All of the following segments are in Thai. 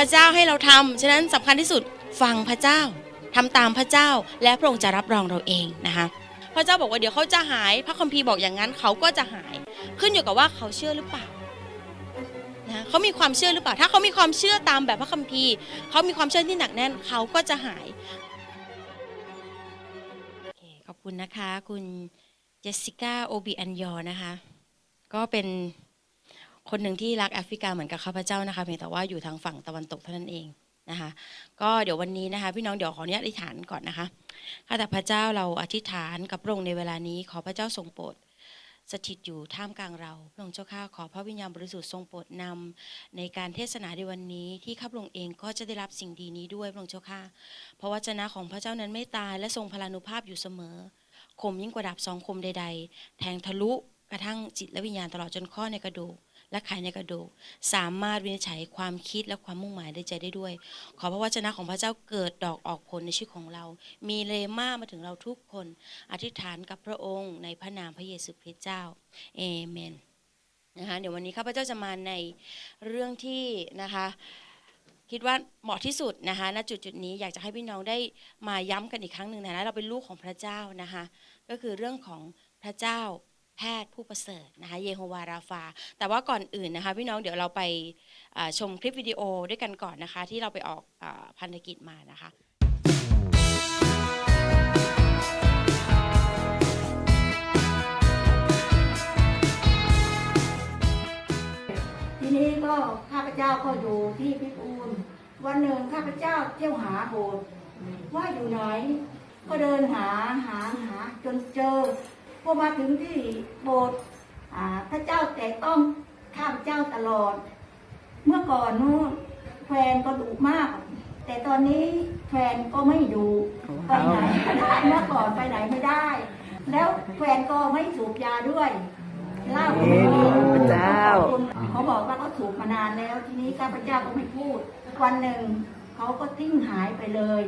ระเจ้าให้เราทำฉะนั้นสำคัญที่สุดฟังพระเจ้าทำตามพระเจ้าและพระองค์จะรับรองเราเองนะคะพระเจ้าบอกว่าเดี๋ยวเขาจะหาย พระคัมภีร์บอกอย่างนั้นเขาก็จะหาย ขึ้นอยู่กับว่าเขาเชื่อหรือเปล่านะเขามีความเชื่อหรือเปล่า ถ้าเขามีความเชื่อตามแบบพระคัมภีร์เขามีความเชื่อที่หนักแน่นเขาก็จะหายขอบคุณนะคะ คุณเจสสิก้าโอบิอันยอนะคะ ก็เป็น คนหนึ่งที่รักแอฟริกาเหมือนกับข้าพเจ้านะคะเพียงแต่ว่าอยู่ทางฝั่งตะวันตกเท่านั้นเองนะคะก็เดี๋ยววันนี้นะคะพี่น้องเดี๋ยวขออนุญาตอธิษฐานก่อนนะคะข้าแต่พระเจ้าเราอธิษฐานกับพระองค์ในเวลานี้ขอพระเจ้าทรงโปรดสถิตอยู่ท่ามกลางเราพระองค์เจ้าข้าขอพระวิญญาณบริสุทธิ์ทรงโปรดนำในการเทศนาในวันนี้ ที่ข้าพระองค์เองก็จะได้รับสิ่งดีนี้ด้วยพระองค์เจ้าข้าเพราะวจนะของพระเจ้านั้นไม่ตายและทรงพลานุภาพอยู่เสมอคมยิ่งกว่าดาบสองคมใด ๆ แทงทะลุกระทั่งจิตและวิญญาณตลอดจนข้อในกระดูก และไขในกระดูก สามารถวินิจฉัยความคิดและความมุ่งหมายในใจได้ด้วย ขอพระวจนะของพระเจ้าเกิดดอกออกผลในชีวิตของเรา มีเลม่ามาถึงเราทุกคน อธิษฐานกับพระองค์ในพระนามพระเยซูคริสต์เจ้าเอเมนนะคะเดี๋ยววันนี้ข้าพเจ้าจะมาในเรื่องที่นะคะคิดว่าเหมาะที่สุดนะคะณจุดจุดนี้อยากจะให้พี่น้องได้มาย้ำกันอีกครั้งหนึ่งนะเราเป็นลูกของพระเจ้านะคะก็คือเรื่องของพระเจ้า แพทย์ผู้ประเสริฐนะคะเยโฮวาราฟา แต่ว่าก่อนอื่นนะคะพี่น้องเดี๋ยวเราไปชมคลิปวิดีโอด้วยกันก่อนนะคะ ที่เราไปออกอาพันธกิจมานะคะทีนี้ก็ข้าพเจ้าก็อยู่ที่พิบูลวันหนึ่งข้าพเจ้าเที่ยวหาโบสถ์ว่าอยู่ไหน ก็เดินหาหาหาจนเจอ พอมาถึงที่โบสถ์อ่าพระเจ้าแต่ต้องข้าพเจ้าตลอด เมื่อก่อนนู้นแฟนก็ดุมาก แต่ตอนนี้แฟนก็ไม่ดุไปไหนก็ได้เมื่อก่อนไปไหนไม่ได้ แล้วแฟนก็ไม่สูบยาด้วยเหล้าก็ไม่กินพระเจ้าเขาบอกว่าเขาสูบมานานแล้ว ทีนี้ข้าพเจ้าก็ไม่พูด วันหนึ่งเขาก็ทิ้งหายไปเลย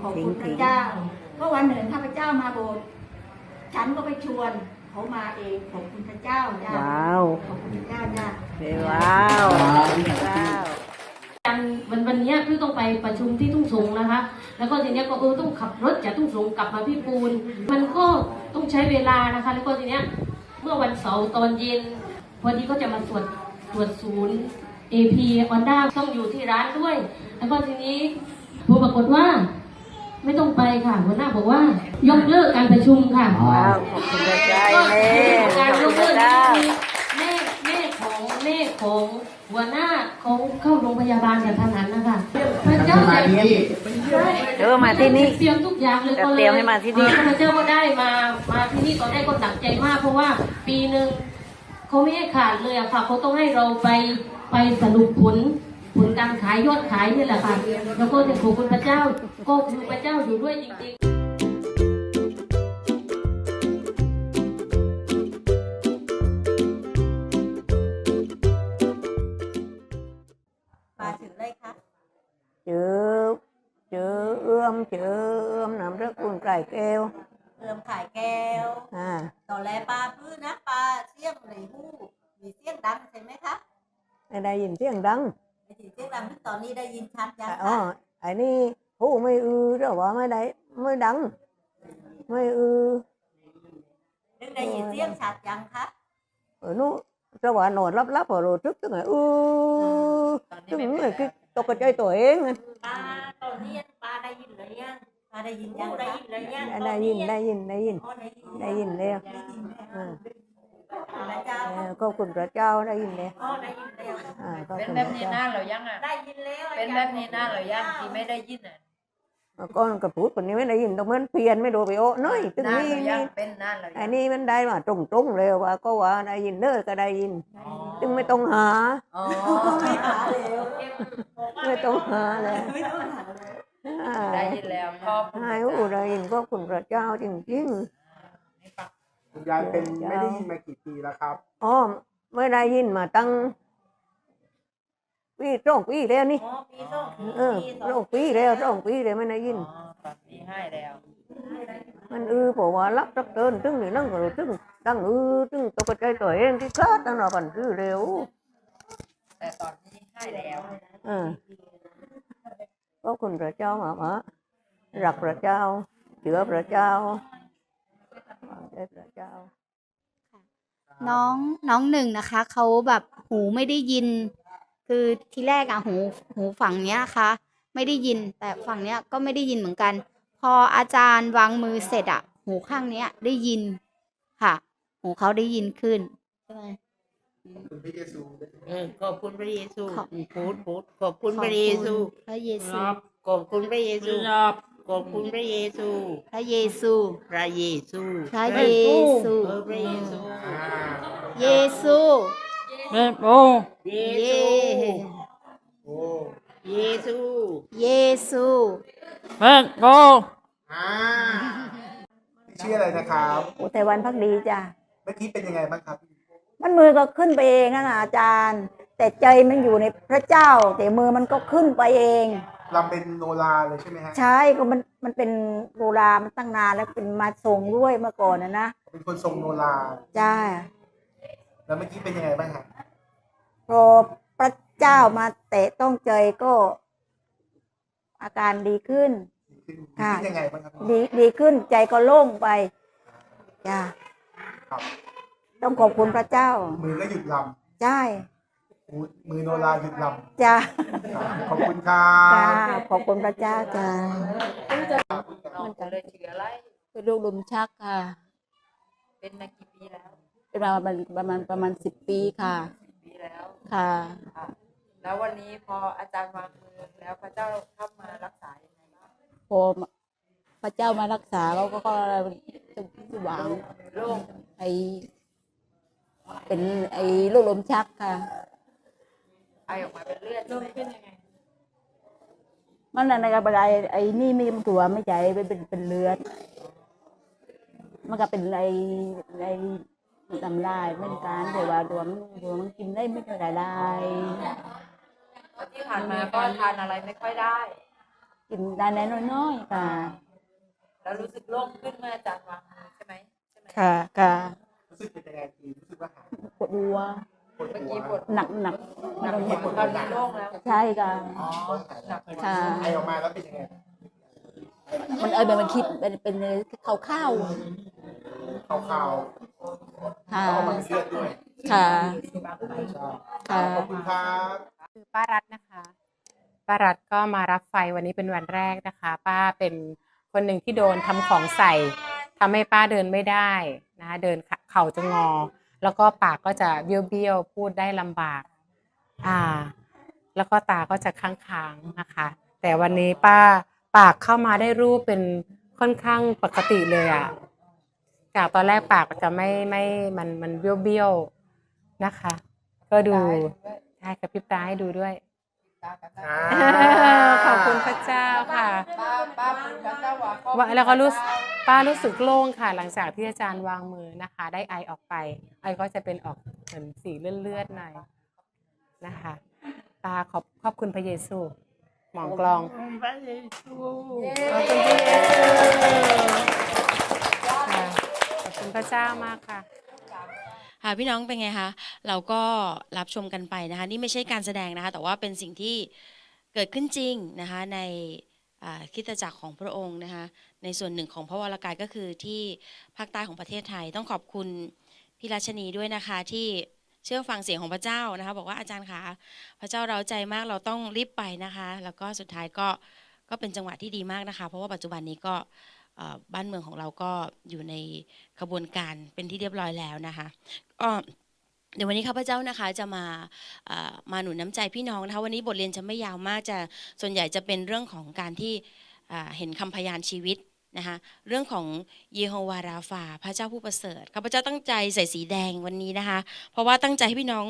ขอบคุณพระเจ้าก็วันหนึ่งข้าพเจ้ามาโบสถ์ ฉันก็ไปชวนเขามาเองขอบคุณพระเจ้าจ้าว้าว ขอบคุณพระเจ้าจ้า ว้าวว้าววันวันวันเนี้ยพี่ต้องไปประชุมที่ทุ่งสงนะคะ แล้วก็ทีเนี้ยก็เออต้องขับรถจากทุ่งสงกลับมาพี่ปูน มันก็ต้องใช้เวลานะคะ แล้วก็ทีเนี้ยเมื่อวันเสาร์ตอนเย็นพอดีก็จะมาตรวจตรวจศูนย์ AP ออนด้าต้องอยู่ที่ร้านด้วย แล้วก็ทีนี้ผลปรากฏว่า ไม่ต้องไปค่ะหัวหน้าบอกว่ายกเลิกการประชุมค่ะว้าวขอบคุณพระเจ้าก็แม่เป็นการขยอบกคุณพเลิระกเจ้าแม่แม่ของแม่ของหัวหน้าเขาเข้าโรงพยาบาลกันทันหันนะคะพระเจ้าจะเออมาที่นี่เตรียมทุกอย่างเลยจะเตรียมให้มาที่นี่พระเจ้าก็ได้มามาที่นี่ตอนแรกก็หนักใจมาก เพราะว่าปีหนึ่งเขาไม่ให้ขาดเลยอะค่ะเขาต้องให้เราไปไปสรุปผล ผลการขายยอดขายนี่แหละค่ะ แล้วก็จะขอบคุณพระเจ้า ก็คือพระเจ้าอยู่ด้วยจริงๆมาถึงเลยค่ะเจอเจอเอื้อมเจอเอื้อมนำรักคุณไก่แก้วเริ่มขายแก้วอ่าตอนแรกปลาพื้นนะปลาเสี่ยงในหู้มีเสียงดังใช่ไหมคะไม่ได้ยินเสียงดังไอ้ที่ เสียงดังที่ตอนนี้ได้ยินชัดยังอ๋อคะไอ้นี่ผู้ไม่อือหรือว่าไม่ได้ไม่ดัง ไม่อือนึกได้ยินเสียงชัดยังคะเออนู้จะว่านอนรับๆพอรู้ทึกตึงไงอือตึงไงคือตกใจตัวเองไงปลาตอนนี้ปลาได้ยินเลยยังปลาได้ยินยังได้คะยินเลยยังได้ยินได้ยินได้ยินอ๋อได้ยินได้ยินแล้ว พระเจ้า เออขอบคุณพระเจ้าได้ยินแล้วอ๋อได้ยินแล้ว อ่าขอบเป็นคุณแบพบระนี้เจ้าหน้าเรายังอะได้ยินแล้วเป็นแบบนี้หน้าเรายังที่ไม่ได้ยินอะก้อนกระพูดคนนี้ไม่ได้ยินตรงนั้นเพียนไม่ดูไปโอ้น้อยตึงหน้านี้เรายันี่งเป็นหน้าเราอัยันงนี้มันได้มาตรงตรงๆเลยว่าก็ว่าได้ยินเด้อก็ได้ยิน ตึงไม่ต้องหา อ๋อไม่หาแล้วไม่ต้องหาเลยไม่ต้องหาแล้วอ่าได้ยินแล้วขอบคุณให้อู้ได้ยินก็คุณพระเจ้าจริง คุณยายเป็นไม่ได้ยินมากี่ปีแล้วครับๆอ๋อไม่ได้ยินมาตั้งปีสองปีแล้วนี่อ๋อปีสองปีเออสองปีแล้วสองปีแล้วไม่ได้ยินอ๋อตอนนี้ให้แล้ว มันอือบอกว่ารับรับเดินตึงนี่นั่งก็รู้ตึงตั้งอือตึงตกใจตัวเองที่คลาดตั้งหน้ากันคือเร็ว แต่ตอนนี้ให้แล้วอ่า có cùng rồi cho mà mà rặt rồi cho chữa rồi cho để rồi cho น้องน้องหนึ่งนะคะเขาแบบหูไม่ได้ยิน คือทีแรกอะหูหูฝั่งเนี้ยนะคะไม่ได้ยินแต่ฝั่งเนี้ยก็ไม่ได้ยินเหมือนกัน พออาจารย์วางมือเสร็จอะหูข้างเนี้ยได้ยินค่ะ หูเขาได้ยินขึ้นใช่ไหมคุณพระเยซูเออขอบคุณพระเยซูขอบพูดพูดขอบคุณพระเยซูพระเยซูขอบคุณพระเยซู ขอบคุณพระเยซู พระเยซู พระเยซู พระเยซู เออพระเยซูอ่าเยซูเยเยโอ้เยซู เยซูอ่าชื่ออะไรนะครับอุทัยวันพักดีจ้ะเมื่อกี้เป็นยังไงบ้างครับ มันมือก็ขึ้นไปเองนะอาจารย์ แต่ใจมันอยู่ในพระเจ้า แต่มือมันก็ขึ้นไปเอง ลำเป็นโนราเลยใช่ไหมฮะใช่ก็มันมันเป็นโบราณมันตั้งนานแล้วเป็นมาทรงด้วยเมื่อก่อนนะนะเป็นคนทรงโนราจ้าแล้วเมื่อกี้เป็นยังไงบ้างฮะพอพระเจ้ามาแตะต้องใจก็ อาการดีขึ้นดีขึ้นค่ะดีขึ้นยังไงบ้างครับดีดีขึ้นใจก็โล่งไปจ้าครับต้องขอบคุณพระเจ้ามือก็หยุดลใช่ำ มือมือโนราหยุดลจ้าำครับขอบคุณครัจ้าบขอบคุณพระเจ้าจ้ามันจะเลยเชื้ออะไรเป็นโรคลมชักค่ะ เป็นมากี่ปีแล้วเป็นประมาณประมาณประมาณสิบปีค่ะปีแล้วค่ะ ค่ะ แล้ววันนี้พออาจารย์วางมือแล้วพระเจ้าเข้ามารักษายังไงบ้างพอพระเจ้ามารักษาเราก็ก็จะหวังโล่งไอเป็นไอโรคลมชักค่ะ ไอออกมาเป็นเลือดใช่ไหมเป็นยังไงมันอะไรกับอะไรไอ้นี่ไม่มันตัวไม่ใจเป็นเป็นเป็นเลือด มันก็เป็นไอไอทำลายเหมือนกันแต่ว่าตัวมันตัวมันกินได้ไม่เท่าไหร่ได้ที่ผ่านมาก็ทานอะไรไม่ค่อยได้ กินได้น้อยๆค่ะแล้วรู้สึกโล่งขึ้นเมื่ออาจารย์วางมือใช่ไหมใช่ไหมค่ะค่ะรู้สึกเป็นยังไงทีรู้สึกว่าหายปวดหัวปวดเมื่อหัวกี้ปวดหนักหนักหนักปวดตอนนี้โล่งแล้วใช่ค่ะอ๋อหนักค่ะไอออกมาแล้วเป็นยังไงมันเออมันคิดเป็นเป็นข้าวข้าวขาวๆค่ะๆแล้วออกมาเป็นเลือดด้วยค่ะใช่ค่ะขอบคุณครับคือป้ารัตน์นะคะป้ารัตน์ก็มารับไฟวันนี้เป็นวันแรกนะคะ ป้าเป็นคนหนึ่งที่โดนทำของใส่ทำให้ป้าเดินไม่ได้นะคะเดินเขเข่าจะงอ แล้วก็ปากก็จะเบี้ยวๆพูดได้ลำบาก อ่า แล้วก็ตาก็จะค้างๆนะคะ แต่วันนี้ป้าปากเข้ามาได้รูปเป็นค่อนข้างปกติเลยอะจากตอนแรกปากจะไม่ไม่มันมันเบี้ยวๆนะคะ ก็ดูใช่กระพริบตาให้ดูด้วยอ่า ขอบคุณพระเจ้าค่ะป้าป้าพูดพระเจ้าว่าขอบคุณว่าแล้วก็รู้สึกพะเจ้าป้ารู้สึกโล่งค่ะ หลังจากที่อาจารย์วางมือนะคะ ได้ไอออกไป ไอก็จะเป็นออกเหมือนสีเลือดๆหน่อยนะคะป้าขอบขอบคุณพระเยซู หมองกลองขอบคุณพระเยซูขอบคุณพระเยซูค่ะขอบคุณพระเจ้ามากค่ะ ค่ะพี่น้องเป็นไงคะเราก็รับชมกันไปนะคะ นี่ไม่ใช่การแสดงนะคะ แต่ว่าเป็นสิ่งที่เกิดขึ้นจริงนะคะในคิดจักรของพระองค์นะคะ ในส่วนหนึ่งของพระวรากายก็คือที่ภาคใต้ของประเทศไทย ต้องขอบคุณพี่รัชนีด้วยนะคะที่เชื่อฟังเสียงของพระเจ้านะคะ บอกว่าอาจารย์คะพระเจ้าเราใจมากเราต้องรีบไปนะคะ แล้วก็สุดท้ายก็ก็เป็นจังหวะที่ดีมากนะคะ เพราะว่าปัจจุบันนี้ก็ บ้านเมืองของเราก็อยู่ในขบวนการเป็นที่เรียบร้อยแล้วนะคะก็เดี๋ยววันนี้ข้าพเจ้านะคะจะมามาหนุนน้ำใจพี่น้องนะคะวันนี้บทเรียนจะไม่ยาวมากจะส่วนใหญ่จะเป็นเรื่องของการที่เห็นคำพยานชีวิต นะคะเรื่องของเยโฮวาราฟาพระเจ้าผู้ประเสริฐข้าพเจ้าตั้งใจใส่สีแดงวันนี้นะคะ เพราะว่าตั้งใจให้พี่น้อง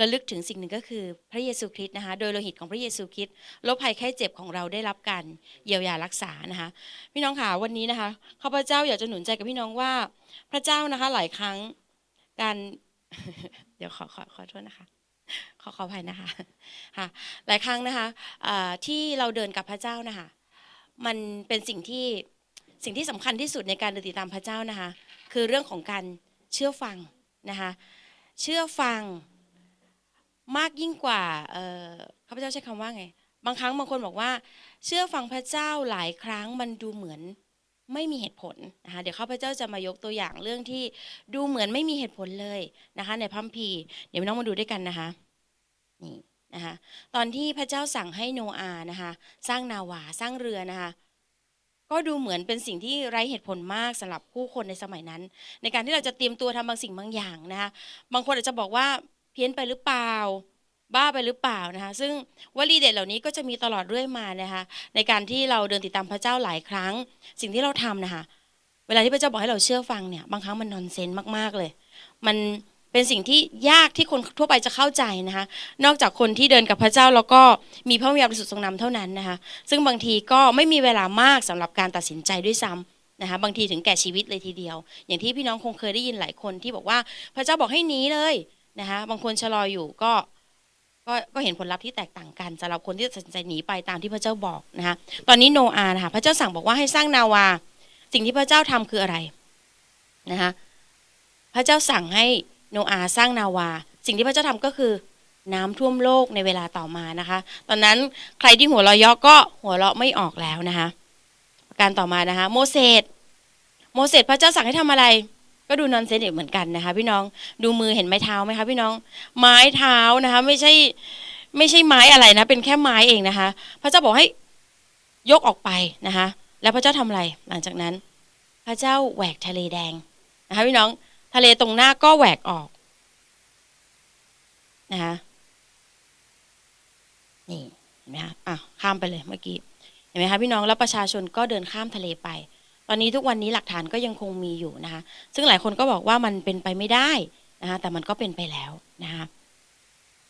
ระลึกถึงสิ่งหนึ่งก็คือพระเยซูคริสต์นะคะโดยโลหิตของพระเยซูคริสต์โรคภัยไข้เจ็บของเราได้รับการเยียวยารักษานะคะ พี่น้องค่ะวันนี้นะคะข้าพเจ้าอยากจะหนุนใจกับพี่น้องว่า พระเจ้านะคะหลายครั้งการเดี๋ยวขอขอขอโทษนะคะขอขออภัยนะคะค่ะหลายครั้งนะคะที่เราเดินกับพระเจ้านะคะมันเป็นสิ่งที่ สิ่งที่สำคัญที่สุดในการเดินติดตามพระเจ้านะคะ คือเรื่องของการเชื่อฟังนะคะ เชื่อฟังมากยิ่งกว่าเอ่อข้าพเจ้าใช้คำว่าไง บางครั้งบางคนบอกว่า เชื่อฟังพระเจ้าหลายครั้งมันดูเหมือนไม่มีเหตุผลนะคะเดี๋ยวข้าพเจ้าจะมายกตัวอย่างเรื่องที่ดูเหมือนไม่มีเหตุผลเลยนะคะ ในพัมภีเดี๋ยวน้องมาดูด้วยกันนะคะนี่นะคะตอนที่พระเจ้าสั่งให้โนอานะคะ สร้างนาวาสร้างเรือนะคะ ก็ดูเหมือนเป็นสิ่งที่ไร้เหตุผลมากสำหรับผู้คนในสมัยนั้น ในการที่เราจะเตรียมตัวทำบางสิ่งบางอย่างนะคะบางคนอาจจะบอกว่าเพี้ยนไปหรือเปล่า บ้าไปหรือเปล่านะคะซึ่งวลีเด็ดเหล่านี้ก็จะมีตลอดเรื่อยมานะคะในการที่เราเดินติดตามพระเจ้าหลายครั้ง สิ่งที่เราทำนะคะเวลาที่พระเจ้าบอกให้เราเชื่อฟังเนี่ยบางครั้งมันนอนเซนมากๆเลย มัน เป็นสิ่งที่ยากที่คนทั่วไปจะเข้าใจนะคะ นอกจากคนที่เดินกับพระเจ้าแล้วก็มีพระวิญญาณบริสุทธิ์ทรงนำเท่านั้นนะคะ ซึ่งบางทีก็ไม่มีเวลามากสำหรับการตัดสินใจด้วยซ้ำนะคะ บางทีถึงแก่ชีวิตเลยทีเดียว อย่างที่พี่น้องคงเคยได้ยินหลายคนที่บอกว่าพระเจ้าบอกให้หนีเลยนะคะ บางคนชะลออยู่ก็ก็ก็เห็นผลลัพธ์ที่แตกต่างกันสำหรับคนที่ตัดสินใจหนีไปตามที่พระเจ้าบอกนะคะตอนนี้โนอาห์นะคะพระเจ้าสั่งบอกว่าให้สร้างนาวา สิ่งที่พระเจ้าทำคืออะไรนะคะพระเจ้าสั่งให้ โนอาสร้างนาวา สิ่งที่พระเจ้าทำก็คือน้ำท่วมโลกในเวลาต่อมานะคะ ตอนนั้นใครที่หัวเราะยาะก็หัวเราะไม่ออกแล้วนะคะ ประการต่อมานะคะ โมเสสโมเสสพระเจ้าสั่งให้ทำอะไร ก็ดูนอนเซนอีกเหมือนกันนะคะ พี่น้องดูมือเห็นไม้เท้าไหมคะพี่น้อง ไม้เท้านะคะ ไม่ใช่ไม่ใช่ไม้อะไรนะ เป็นแค่ไม้เองนะคะ พระเจ้าบอกให้ยกออกไปนะคะ แล้วพระเจ้าทำอะไรหลังจากนั้น พระเจ้าแหวกทะเลแดงนะคะพี่น้อง ทะเลตรงหน้าก็แหวกออกนะคะนี่เห็นไหมคะอะข้ามไปเลยเมื่อกี้เห็นไหมคะพี่น้องแล้วประชาชนก็เดินข้ามทะเลไป ตอนนี้ทุกวันนี้หลักฐานก็ยังคงมีอยู่นะคะ ซึ่งหลายคนก็บอกว่ามันเป็นไปไม่ได้นะคะแต่มันก็เป็นไปแล้วนะคะ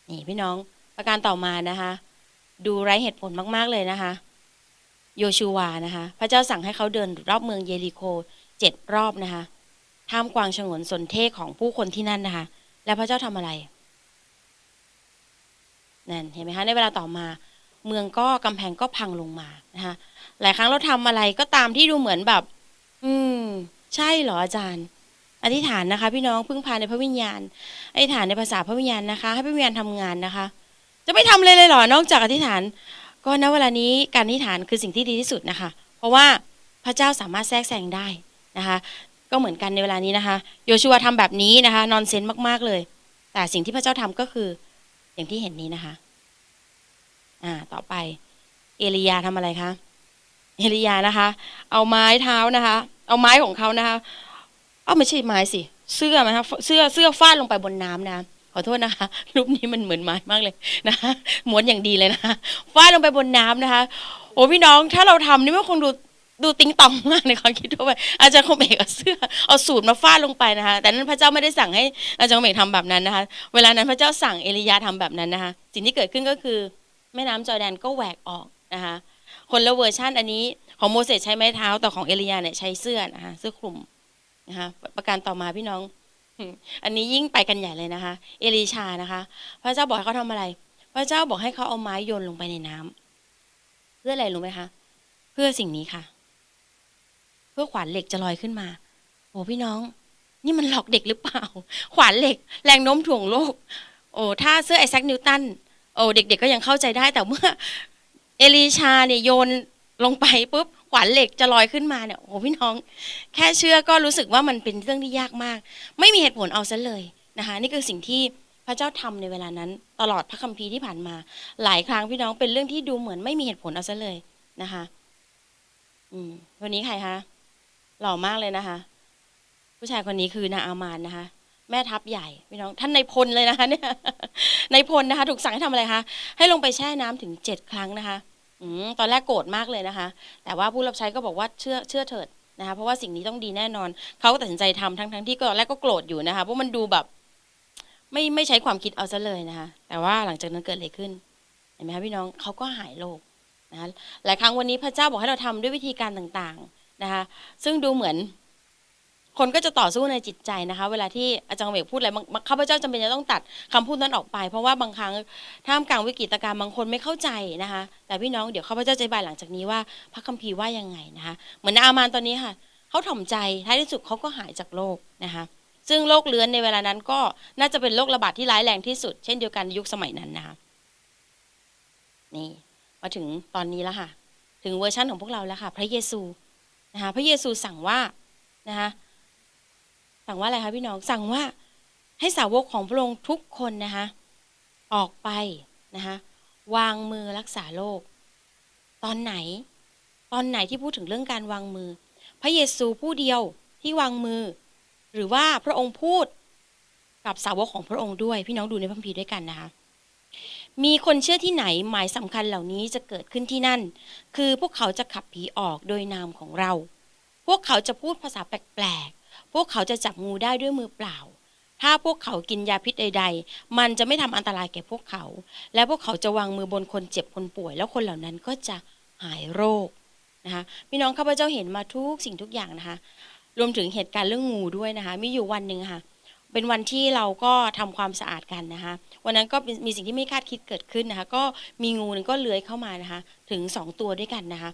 นี่พี่น้องประการต่อมานะคะ ดูไร้เหตุผลมาก ๆ เลยนะคะ โยชูวานะคะ พระเจ้าสั่งให้เขาเดินรอบเมืองเยริโคเจ็ดรอบนะคะ ท่ามกลางฉงนสนเทศของผู้คนที่นั่นนะคะ แล้วพระเจ้าทำอะไรนั่นเห็นไหมคะในเวลาต่อมา เมืองก็กำแพงก็พังลงมานะคะหลายครั้งเราทำอะไรก็ตามที่ดูเหมือนแบบ อืม ใช่เหรออาจารย์ อธิษฐานนะคะ พี่น้องพึ่งพาในพระวิญญาณอธิษฐานในภาษาพระวิญญาณนะคะ ให้พระวิญญาณทำงานนะคะ จะไม่ทำเลยเลยเหรอนอกจากอธิษฐาน ก็ณเวลานี้การอธิษฐานคือสิ่งที่ดีที่สุดนะคะ เพราะว่าพระเจ้าสามารถแทรกแซงได้นะคะ ก็เหมือนกันในเวลานี้นะคะ โยชัวทำแบบนี้นะคะ นอนเซนมากๆเลย แต่สิ่งที่พระเจ้าทำก็คือ อย่างที่เห็นนี้นะคะ อ่า ต่อไป เอลียาทำอะไรคะ เอลียานะคะ เอาไม้เท้านะคะ เอาไม้ของเขานะคะเอาไม่ใช่ไม้สิ เสื้อไหมคะเสื้อเสื้อฟาดลงไปบนน้ำนะขอโทษนะคะรูปนี้มันเหมือนไม้มากเลยนะคะม้วนอย่างดีเลยนะคะฟาดลงไปบนน้ำนะคะ โอ้พี่น้องถ้าเราทำนี่มันคงดู ดูติ้งตองมากในความคิดทั่ว่าอาจารย์คงเอกเอาเสื้อเอาสูตรมาฟาดลงไปนะคะ แต่นั้นพระเจ้าไม่ได้สั่งให้อาจารย์คงเอกทำแบบนั้นนะคะ เวลานั้นพระเจ้าสั่งเอลียาทำแบบนั้นนะคะ สิ่งที่เกิดขึ้นก็คือ แม่น้ำจอร์แดนก็แหวกออกนะคะ คนละเวอร์ชันอันนี้ของโมเสสใช้ไม้เท้าแต่ของเอลียาเนี่ยใช้เสื้อนะคะเสื้อคลุมนะคะประการต่อมาพี่น้อง อันนี้ยิ่งไปกันใหญ่เลยนะคะ เอลีชานะคะ พระเจ้าบอกให้เขาทำอะไร พระเจ้าบอกให้เขาเอาไม้โยนลงไปในน้ำเพื่ออะไรรู้ไหมคะ เพื่อสิ่งนี้ค่ะ เพื่อขวานเหล็กจะลอยขึ้นมาโอ้พี่น้อง นี่มันหลอกเด็กหรือเปล่า ขวานเหล็ก แรงโน้มถ่วงโลก โอ้ถ้าเสื้อไอแซคนิวตันโอ้เด็ก ๆ ก็ยังเข้าใจได้แต่เมื่อ เอลีชาเนี่ยโยนลงไปปุ๊บขวานเหล็กจะลอยขึ้นมาเนี่ยโอ้พี่น้อง แค่เชื่อก็รู้สึกว่ามันเป็นเรื่องที่ยากมาก ไม่มีเหตุผลเอาซะเลยนะคะ นี่คือสิ่งที่พระเจ้าทำในเวลานั้น ตลอดพระคัมภีร์ที่ผ่านมา หลายครั้งพี่น้องเป็นเรื่องที่ดูเหมือนไม่มีเหตุผลเอาซะเลยนะคะ อืมวันนี้ใครคะ หล่อมากเลยนะคะ ผู้ชายคนนี้คือนาอามานนะคะ แม่ทัพใหญ่พี่น้องท่านในพลเลยนะคะเนี่ยในพลนะคะ ถูกสั่งให้ทำอะไรคะให้ลงไปแช่น้ำถึงเจ็ดครั้งนะคะอืตอนแรกโกรธมากเลยนะคะ แต่ว่าผู้รับใช้ก็บอกว่าเชื่อเชื่อเถิดนะคะเพราะว่าสิ่งนี้ต้องดีแน่นอน เขาก็ตัดสินใจทำทั้งทั้งที่ก็ตอนแรกก็โกรธอยู่นะคะเพราะมันดูแบบ ไม่ไม่ใช้ความคิดเอาซะเลยนะคะ แต่ว่าหลังจากนั้นเกิดอะไรขึ้นเห็นไหมคะพี่น้องเขาก็หายโรคนะคะหลายครั้งวันนี้พระเจ้าบอกให้เราทำด้วยวิธีการต่างๆ นะคะ ซึ่งดูเหมือน คนก็จะต่อสู้ในจิตใจนะคะ เวลาที่อาจารย์เวกพูดอะไรข้าพเจ้าจำเป็นจะต้องตัดคำพูดนั้นออกไป เพราะว่าบางครั้งท่ามกลางวิกฤตการณ์บางคนไม่เข้าใจนะคะ แต่พี่น้องเดี๋ยวข้าพเจ้าจะบายหลังจากนี้ว่าพระคัมภีร์ว่ายังไงนะคะ เหมือนนางอามานตอนนี้ค่ะเขาถ่อมใจท้ายที่สุดเขาก็หายจากโรคนะคะซึ่งโรคเลื้อนในเวลานั้นก็น่าจะเป็นโรคระบาดที่ร้ายแรงที่สุด เช่นเดียวกันในยุคสมัยนั้นนะคะนี่มาถึงตอนนี้แล้วค่ะ ถึงเวอร์ชั่นของพวกเราแล้วค่ะ พระเยซู นะคะพระเยซูสั่งว่านะคะสั่งว่าอะไรคะพี่น้องสั่งว่าให้สาวกของพระองค์ทุกคนนะคะออกไปนะคะวางมือรักษาโรคตอนไหน ตอนไหนที่พูดถึงเรื่องการวางมือ พระเยซูผู้เดียวที่วางมือ หรือว่าพระองค์พูดกับสาวกของพระองค์ด้วย พี่น้องดูในพระคัมภีร์ด้วยกันนะคะ มีคนเชื่อที่ไหนหมายสำคัญเหล่านี้จะเกิดขึ้นที่นั่น คือพวกเขาจะขับผีออกโดยนามของเรา พวกเขาจะพูดภาษาแปลกๆ พวกเขาจะจับงูได้ด้วยมือเปล่า ถ้าพวกเขากินยาพิษใด ๆ มันจะไม่ทำอันตรายแก่พวกเขา และพวกเขาจะวางมือบนคนเจ็บคนป่วย แล้วคนเหล่านั้นก็จะหายโรคนะคะพี่น้องข้าพเจ้าเห็นมาทุกสิ่งทุกอย่างนะคะ รวมถึงเหตุการณ์เรื่องงูด้วยนะคะ มีอยู่วันหนึ่งค่ะ เป็นวันที่เราก็ทำความสะอาดกันนะคะวันนั้นก็มีสิ่งที่ไม่คาดคิดเกิดขึ้นนะคะ ก็มีงูหนึงก็เลื้อยเข้ามานะคะ ถึงสองตัวด้วยกันนะคะ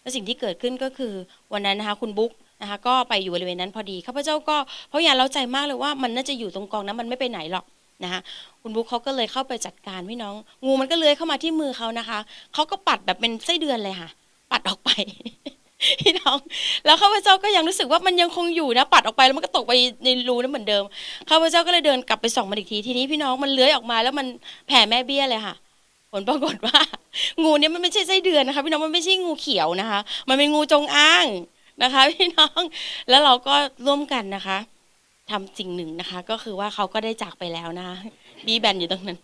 แล้วสิ่งที่เกิดขึ้นก็คือวันนั้นนะคะ คุณบุ๊กนะคะก็ไปอยู่บริเวณนั้นพอดีข้าพเจ้าก็เพราะอยากเล่าใจมากเลยว่ามันน่าจะอยู่ตรงกองนั้นมันไม่ไปไหนหรอกนะคะคุณบุ๊กเขาก็เลยเข้าไปจัดการพี่น้อง งูมันก็เลื้อยเข้ามาที่มือเขานะคะเขาก็ปัดแบบเป็นไส้เดือนเลยค่ะ ปัดออกไป พี่น้อง แล้วข้าพเจ้าก็ยังรู้สึกว่ามันยังคงอยู่นะ ปัดออกไปแล้วมันก็ตกไปในรูนั้นเหมือนเดิมข้าพเจ้าก็เลยเดินกลับไปส่องมันอีกทีทีนี้พี่น้องมันเลื้อยออกมาแล้วมันแผ่แม่เบี้ยเลยค่ะ ผลปรากฏว่า งูเนี่ยมันไม่ใช่ไส้เดือนนะคะ พี่น้องมันไม่ใช่งูเขียวนะคะ มันเป็นงูจงอางนะคะ พี่น้องแล้วเราก็ร่วมกันนะคะทำสิ่งหนึ่งนะคะ ก็คือว่าเขาก็ได้จากไปแล้วนะคะบีแบนอยู่ตรงนั้น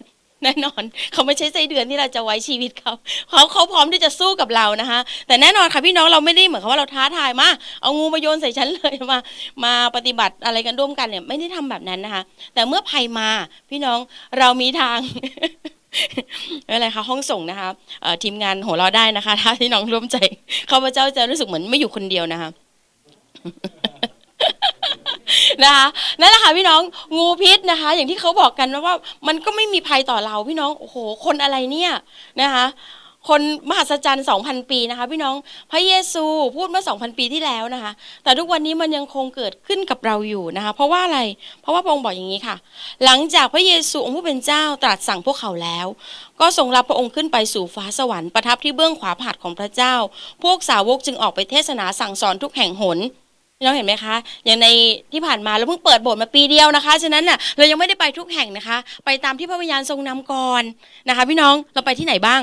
แน่นอนเขาไม่ใช่ไส้เดือนที่เราจะไว้ชีวิตเขาเขาเขาพร้อมที่จะสู้กับเรานะคะ แต่แน่นอนค่ะพี่น้องเราไม่ได้เหมือนกับว่าเราท้าทายมาเอางูมาโยนใส่ฉันเลยมา มาปฏิบัติอะไรกันร่วมกันเนี่ยไม่ได้ทำแบบนั้นนะคะ แต่เมื่อภัยมาพี่น้องเรามีทางไม่เป็นไรคะห้องส่งนะคะทีมงานหัวเราได้นะคะ ถ้าพี่น้องร่วมใจข้าพเจ้าจะรู้สึกเหมือนไม่อยู่คนเดียวนะคะ นะคะนั่นแหละค่ะพี่น้องงูพิษนะคะ อย่างที่เขาบอกกันว่ามันก็ไม่มีภัยต่อเราพี่น้องโอ้โห คนอะไรเนี่ยนะคะ คนมหัศจรรย์2,000 ปีนะคะ พี่น้องพระเยซูพูดเมื่อ2,000 ปีที่แล้วนะคะ แต่ทุกวันนี้มันยังคงเกิดขึ้นกับเราอยู่นะคะ เพราะว่าอะไร เพราะว่าพระองค์บอกอย่างนี้ค่ะ หลังจากพระเยซูองค์ผู้เป็นเจ้าตรัสสั่งพวกเขาแล้ว ก็ทรงรับพระองค์ขึ้นไปสู่ฟ้าสวรรค์ประทับที่เบื้องขวาผาดของพระเจ้า พวกสาวกจึงออกไปเทศนาสั่งสอนทุกแห่งหน พี่น้องเห็นไหมคะ อย่างในที่ผ่านมาเราเพิ่งเปิดโบสถ์มาปีเดียวนะคะ ฉะนั้นน่ะเรายังไม่ได้ไปทุกแห่งนะคะ ไปตามที่พระวิญญาณทรงนำก่อนนะคะ พี่น้องเราไปที่ไหนบ้าง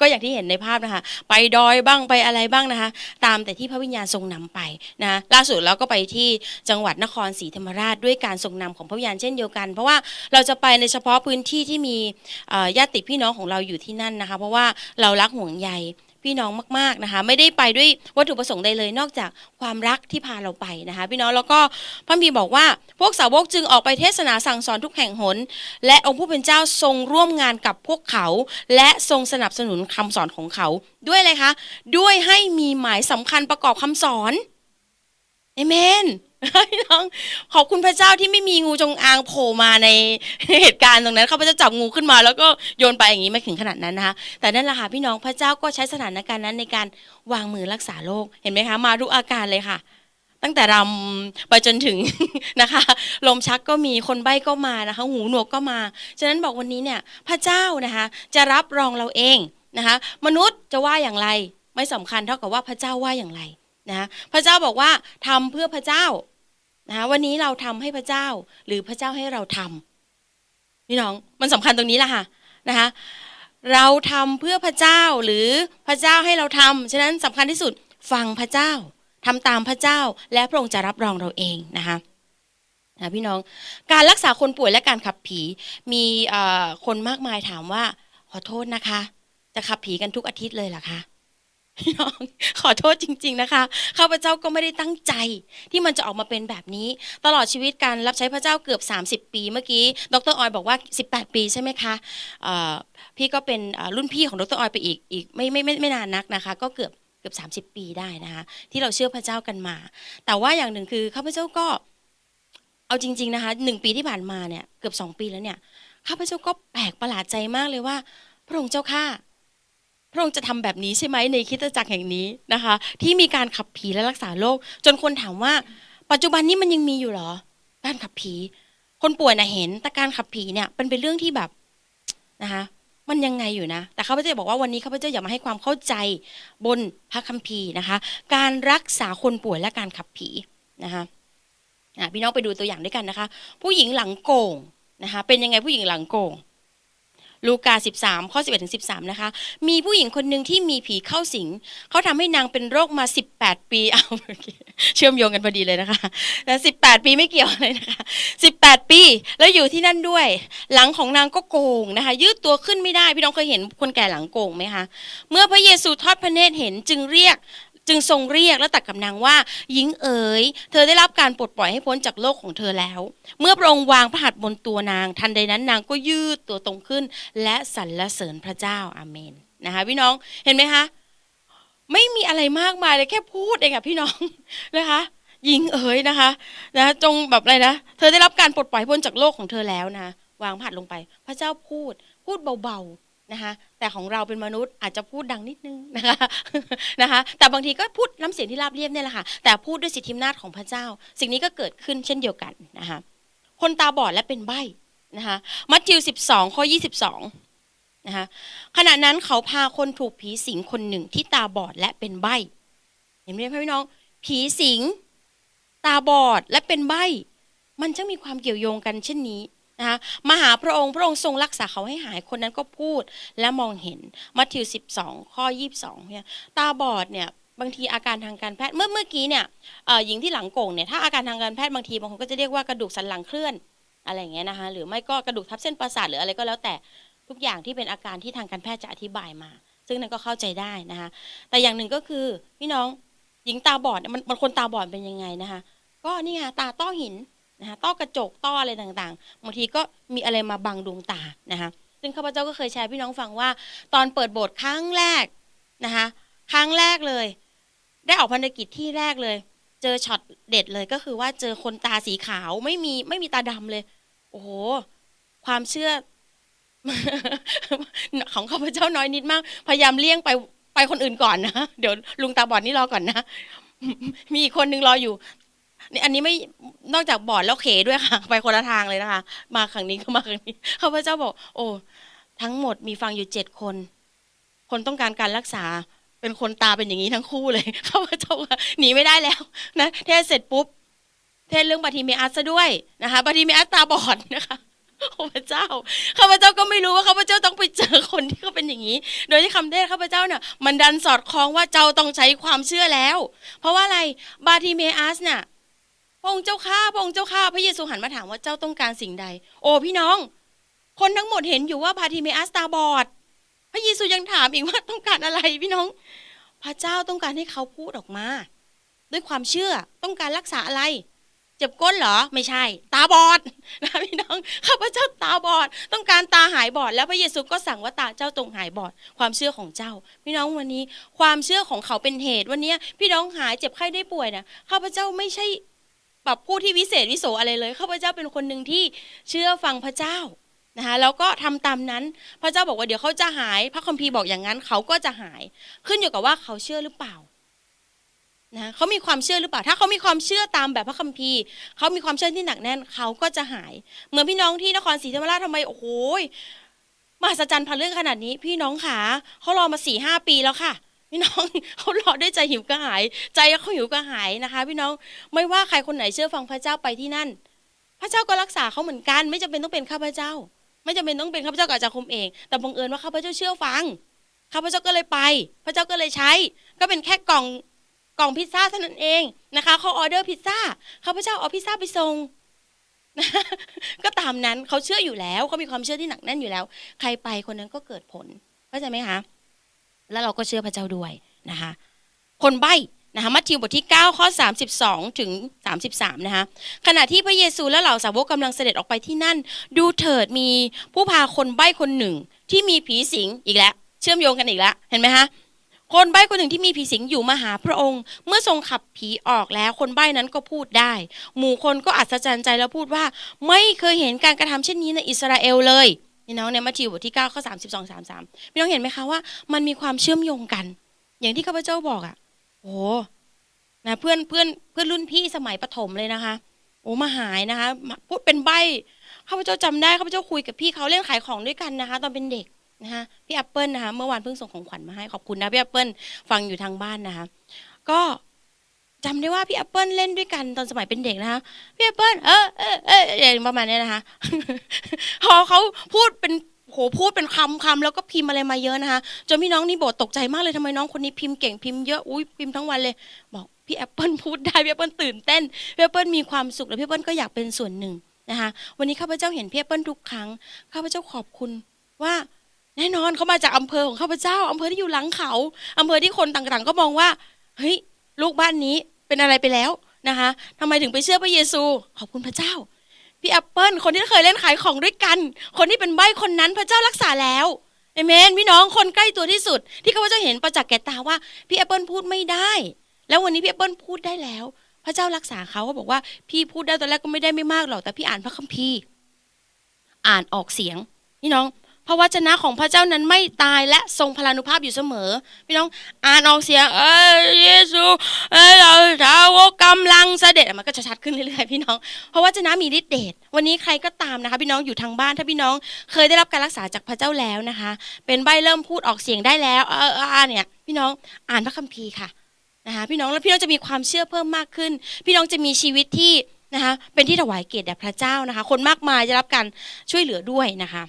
ก็อย่างที่เห็นในภาพนะคะ ไปดอยบ้างไปอะไรบ้างนะคะ ตามแต่ที่พระวิญญาณทรงนำไปนะล่าสุดเราก็ไปที่จังหวัดนครศรีธรรมราชด้วยการทรงนำของพระวิญญาณเช่นเดียวกัน เพราะว่าเราจะไปในเฉพาะพื้นที่ที่มีญาติพี่น้องของเราอยู่ที่นั่นนะคะ เพราะว่าเรารักห่วงใย พี่น้องมากๆนะคะ ไม่ได้ไปด้วยวัตถุประสงค์ใดเลย นอกจากความรักที่พาเราไปนะคะ พี่น้องแล้วก็พระมพีบอกว่าพวกสาวกจึงออกไปเทศนาสั่งสอนทุกแห่งหน และองค์ผู้เป็นเจ้าทรงร่วมงานกับพวกเขา และทรงสนับสนุนคำสอนของเขา ด้วยอะไรคะ ด้วยให้มีหมายสำคัญประกอบคำสอนเอเมน พี่น้องขอบคุณพระเจ้าที่ไม่มีงูจงอางโผล่มาในเหตุการณ์ตรงนั้นเขาพระเจ้าจับงูขึ้นมาแล้วก็โยนไปอย่างนี้ไม่ถึงขนาดนั้นนะคะแต่นั่นแหละค่ะพี่น้องพระเจ้าก็ใช้สถานการณ์นั้นในการวางมือรักษาโรคเห็นไหมคะมาทุกอาการเลยค่ะ ตั้งแต่รำไปจนถึงนะคะลมชักก็มีคนใบ้ก็มานะคะ หูหนวกก็มาฉะนั้นบอกวันนี้เนี่ยพระเจ้านะคะ จะรับรองเราเองนะคะ มนุษย์จะว่าอย่างไรไม่สำคัญเท่ากับว่าพระเจ้าว่าอย่างไร นะคะพระเจ้าบอกว่าทำเพื่อพระเจ้านะวันนี้เราทำให้พระเจ้าหรือพระเจ้าให้เราทำพี่น้องมันสำคัญตรงนี้แหละค่ะนะคะเราทำเพื่อพระเจ้าหรือพระเจ้าให้เราทำฉะนั้นสำคัญที่สุดฟังพระเจ้าทำตามพระเจ้าและพระองค์จะรับรองเราเองนะคะนะพี่น้องการรักษาคนป่วยและการขับผีมีคนมากมายถามว่าขอโทษนะคะ จะขับผีกันทุกอาทิตย์เลยเหรอคะ พี่น้องขอโทษจริง ๆนะคะข้าพเจ้าก็ไม่ได้ตั้งใจที่มันจะออกมาเป็นแบบนี้ ตลอดชีวิตการรับใช้พระเจ้าเกือบ 30 ปีเมื่อกี้ ดรออยบอกว่า 18 ปีใช่ไหมคะพี่ก็เป็นรุ่นพี่ของดรออยไปอีกอีกไม่ไม่ไม่ไม่นานนักนะคะ ก็เกือบเกือบ30 ปีได้นะคะ ที่เราเชื่อพระเจ้ากันมา แต่ว่าอย่างหนึ่งคือข้าพเจ้าก็เอาจริง ๆนะคะหนึ่งปีที่ผ่านมาเนี่ยเกือบสองปีแล้วเนี่ยข้าพเจ้าก็แปลกประหลาดใจมากเลยว่า พระองค์เจ้าข้า ระองค์จะทำแบบนี้ใช่ไหมในคิดจักรแห่งนี้นะคะ ที่มีการขับผีและรักษาโรคจนคนถามว่า ปัจจุบันนี้มันยังมีอยู่หรอ การขับผี คนป่วยนะเห็น แต่การขับผีเนี่ยเป็นเป็นเรื่องที่แบบนะคะมันยังไงอยู่นะ แต่ข้าพเจ้าบอกว่าวันนี้ข้าพเจ้าอยากมาให้ความเข้าใจบนพระคัมภีร์นะคะ การรักษาคนป่วยและการขับผีนะคะพี่น้องไปดูตัวอย่างด้วยกันนะคะ ผู้หญิงหลังโกงนะคะเป็นยังไงผู้หญิงหลังโกง ลูกา 13 ข้อ 11ถึง13 นะคะ มีผู้หญิงคนหนึ่งที่มีผีเข้าสิง เขาทำให้นางเป็นโรคมา 18 ปี เอาโอเคเชื่อมโยงกันพอดีเลยนะคะแต่18 ปีไม่เกี่ยวเลยนะคะ 18 ปี แล้วอยู่ที่นั่นด้วย หลังของนางก็โกงนะคะ ยืดตัวขึ้นไม่ได้ พี่น้องเคยเห็นคนแก่หลังโกงไหมคะ เมื่อพระเยซูทอดพระเนตรเห็นจึงเรียก จึงทรงเรียกและตัดกับนางว่าหญิงเอ๋ย เธอได้รับการปลดปล่อยให้พ้นจากโลกของเธอแล้ว เมื่อพระองค์วางพระหัตถ์บนตัวนาง ทันใดนั้นนางก็ยืดตัวตรงขึ้น และสรรเสริญพระเจ้าอาเมนนะคะพี่น้องเห็นไหมคะไม่มีอะไรมากมายเลยแค่พูดเองอะพี่น้องนะคะหญิงเอ๋ยนะคะนะจงแบบอะไรนะเธอได้รับการปลดปล่อยพ้นจากโลกของเธอแล้วนะวางผัดลงไป พระเจ้าพูด พูดเบาๆ นะคะแต่ของเราเป็นมนุษย์อาจจะพูดดังนิดนึงนะคะนะคะแต่บางทีก็พูดน้ำเสียงที่ราบเรียบเนี่ยแหละค่ะแต่พูดด้วยสิทธิอำนาจของพระเจ้า สิ่งนี้ก็เกิดขึ้นเช่นเดียวกันนะคะคนตาบอดและเป็นใบ้นะคะมัทธิว 12 ข้อ 22นะคะขณะนั้นเขาพาคนถูกผีสิงคนหนึ่งที่ตาบอดและเป็นใบ้เห็นไหมพี่น้อง ผีสิง ตาบอดและเป็นใบ้มันจะมีความเกี่ยวโยงกันเช่นนี้ นะคะมาหาพระองค์พระองค์ทรงรักษาเขาให้หายคนนั้นก็พูดและมองเห็นมัทธิว 12 ข้อ 22เนี่ยตาบอดเนี่ยบางทีอาการทางการแพทย์เมื่อเมื่อกี้เนี่ยหญิงที่หลังโก่งเนี่ยถ้าอาการทางการแพทย์บางทีบางคนก็จะเรียกว่ากระดูกสันหลังเคลื่อนอะไรอย่างเงี้ยนะคะหรือไม่ก็กระดูกทับเส้นประสาทหรืออะไรก็แล้วแต่ทุกอย่างที่เป็นอาการที่ทางการแพทย์จะอธิบายมา ซึ่งนั่นก็เข้าใจได้นะคะแต่อย่างหนึ่งก็คือพี่น้องหญิงตาบอดมันมันคนตาบอดเป็นยังไงนะคะก็นี่ไงตาต้อหิน นะคะต้อกระจกต้ออะไรต่างๆบางทีก็มีอะไรมาบังดวงตานะคะซึ่งข้าพเจ้าก็เคยแชร์พี่น้องฟังว่า ตอนเปิดโบสถ์ครั้งแรกนะคะครั้งแรกเลย ได้ออกพันธกิจที่แรกเลย เจอช็อตเด็ดเลยก็คือว่าเจอคนตาสีขาวไม่มีไม่มีตาดำเลย โอ้โหความเชื่อของข้าพเจ้าน้อยนิดมาก พยายามเลี่ยงไปไปคนอื่นก่อนนะ เดี๋ยวลุงตาบอดนี่รอก่อนนะ มีอีกคนนึงรออยู่ นี่อันนี้ไม่นอกจากบอดแล้วเขด้วยค่ะ ไปคนละทางเลยนะคะ มาครั้งนี้ก็มาครั้งนี้ข้าพเจ้าบอก โอ้ทั้งหมดมีฟังอยู่เจ็ดคน คนต้องการการรักษาเป็นคนตาเป็นอย่างนี้ทั้งคู่เลยข้าพเจ้าว่าหนีไม่ได้แล้วนะเทศเสร็จปุ๊บ เทศเรื่องบาทีเมอัสซะด้วยนะคะบาทีเมอัสตาบอดนะคะโอ้พเจ้าข้าพเจ้าก็ไม่รู้ว่าข้าพเจ้าต้องไปเจอคนที่เขาเป็นอย่างนี้ โดยที่คำเทศข้าพเจ้าเนี่ยมันดันสอดคล้องว่าเจ้าต้องใช้ความเชื่อแล้ว เพราะว่าอะไรบาทีเมอัสเนี่ย องค์เจ้าข้าพระองค์เจ้าข้าพระเยซูหันมาถามว่าเจ้าต้องการสิ่งใด โอ้พี่น้อง คนทั้งหมดเห็นอยู่ว่าบาทีเมอัสตาบอด พระเยซูยังถามอีกว่าต้องการอะไรพี่น้อง พระเจ้าต้องการให้เขาพูดออกมา ด้วยความเชื่อต้องการรักษาอะไร เจ็บก้นเหรอไม่ใช่ ตาบอดนะพี่น้องข้าพเจ้าตาบอด ต้องการตาหายบอด แล้วพระเยซูก็สั่งว่าตาเจ้าตรงหายบอด ความเชื่อของเจ้า พี่น้องวันนี้ ความเชื่อของเขาเป็นเหตุวันนี้พี่น้องหายเจ็บไข้ได้ป่วยนะข้าพเจ้าไม่ใช่ แบบผู้ที่วิเศษวิโสอะไรเลยข้าพเจ้าเป็นคนหนึ่งที่เชื่อฟังพระเจ้านะคะแล้วก็ทำตามนั้น พระเจ้าบอกว่าเดี๋ยวเขาจะหาย พระคัมภีร์บอกอย่างนั้น เขาก็จะหาย ขึ้นอยู่กับว่าเขาเชื่อหรือเปล่านะเขามีความเชื่อหรือเปล่า ถ้าเขามีความเชื่อตามแบบพระคัมภีร์ เขามีความเชื่อที่หนักแน่น เขาก็จะหาย เหมือนพี่น้องที่นครศรีธรรมราชทำไม โอ้โหมหัศจรรย์พันเรื่องขนาดนี้ พี่น้องขาเขารอมาสี่ห้าปีแล้วค่ะ พี่น้องเขารอด้วยใจหิวกระหาย ใจเขาหิวกระหายนะคะ พี่น้องไม่ว่าใครคนไหนเชื่อฟังพระเจ้าไปที่นั่น พระเจ้าก็รักษาเขาเหมือนกัน ไม่จำเป็นต้องเป็นข้าพเจ้า ไม่จำเป็นต้องเป็นข้าพเจ้ากับอาจารย์คมเอง แต่บังเอิญว่าข้าพเจ้าเชื่อฟังข้าพเจ้าก็เลยไป พระเจ้าก็เลยใช้ ก็เป็นแค่กล่องกล่องพิซซ่าเท่านั้นเองนะคะเขาออเดอร์พิซซ่าข้าพเจ้าเอาพิซซ่าไปส่งก็ตามนั้นเขาเชื่ออยู่แล้วเขามีความเชื่อที่หนักแน่นอยู่แล้ว ใครไปคนนั้นก็เกิดผลเข้าใจไหมคะ แล้วเราก็เชื่อพระเจ้าด้วยนะคะคนใบ้นะคะมัทธิวบทที่ 9 ข้อ 32 ถึง 33 นะคะขณะที่พระเยซูและเหล่าสาวกกำลังเสด็จออกไปที่นั่น ดูเถิดมีผู้พาคนใบ้คนหนึ่งที่มีผีสิงอีกแล้ว เชื่อมโยงกันอีกแล้ว เห็นไหมคะคนใบ้คนหนึ่งที่มีผีสิงอยู่มาหาพระองค์ เมื่อทรงขับผีออกแล้วคนใบ้นั้นก็พูดได้ หมู่คนก็อัศจรรย์ใจแล้วพูดว่า ไม่เคยเห็นการกระทำเช่นนี้ในอิสราเอลเลย พี่น้องในมัทธิวบทที่9ข้อ32 33พี่น้องเห็นไหมคะว่า มันมีความเชื่อมโยงกัน อย่างที่ข้าพเจ้าบอกอะ่ะ โอ้นะเพื่อนเพื่อนเพื่อนรุ่นพี่สมัยประถมเลยนะคะ โอ้มาหายนะคะพูดเป็นใบข้าพเจ้าจำได้ข้าพเจ้าคุยกับพี่เขาเล่นขายของด้วยกันนะคะ ตอนเป็นเด็กนะคะพี่แอปเปิลนะคะเมื่อวานเพิ่งส่งของขวัญมาให้ขอบคุณนะพี่แอปเปิลฟังอยู่ทางบ้านนะคะ ก็ จำได้ว่าพี่แอปเปิลเล่นด้วยกันตอนสมัยเป็นเด็กนะคะพี่แอปเปิลเออเออเอออย่างประมาณเนี้ยนะคะพอเขาพูดเป็นโหพูดเป็นคำคำแล้วก็พิมพ์อะไรมาเยอะนะคะจนพี่น้องนี่โบทตกใจมากเลยทำไมน้องคนนี้พิมพ์เก่งพิมพ์เยอะอุ้ยพิมพ์ทั้งวันเลย บอกพี่แอปเปิลพูดได้พี่แอปเปิลตื่นเต้นพี่แอปเปิลมีความสุขและพี่แอปเปิลก็อยากเป็นส่วนหนึ่งนะคะวันนี้ข้าพเจ้าเห็นพี่แอปเปิลทุกครั้งข้าพเจ้าขอบคุณว่าแน่นอนเขามาจากอำเภอของข้าพเจ้าอำเภอที่อยู่หลังเขาอำเภอที่คนต่างๆ ก็มองว่าเฮ้ยลูกบ้านนี้ เป็นอะไรไปแล้วนะคะทำไมถึงไปเชื่อพระเยซู ขอบคุณพระเจ้า พี่แอปเปิลคนที่เคยเล่นขายของด้วยกัน คนที่เป็นใบ้คนนั้นพระเจ้ารักษาแล้วเอเมนพี่น้องคนใกล้ตัวที่สุด ที่ข้าพเจ้าเห็นประจักษ์แก่ตาว่าพี่แอปเปิลพูดไม่ได้ แล้ววันนี้พี่แอปเปิลพูดได้แล้ว พระเจ้ารักษาเขาเขาบอกว่าพี่พูดได้ตอนแรกก็ไม่ได้ไม่มากหรอกแต่พี่อ่านพระคัมภีร์ อ่านออกเสียง พี่น้อง พระวจนะของพระเจ้านั้นไม่ตายและทรงพลานุภาพอยู่เสมอ พี่น้องอ่านออกเสียงเอ้ยเยซูเอ้ยเราเท้าวกกำลังเสด็จมันก็จะชัดขึ้นเรื่อยๆพี่น้องเพราะวจนะมีฤทธิ์เดชวันนี้ใครก็ตามนะคะ พี่น้องอยู่ทางบ้านถ้าพี่น้องเคยได้รับการรักษาจากพระเจ้าแล้วนะคะ เป็นใบเริ่มพูดออกเสียงได้แล้วเออเออเออเนี่ย พี่น้องอ่านพระคัมภีร์ค่ะนะคะพี่น้องแล้วพี่น้องจะมีความเชื่อเพิ่มมากขึ้น พี่น้องจะมีชีวิตที่นะคะเป็นที่ถวายเกียรติแด่พระเจ้านะคะ คนมากมายจะรับการช่วยเหลือด้วยนะคะ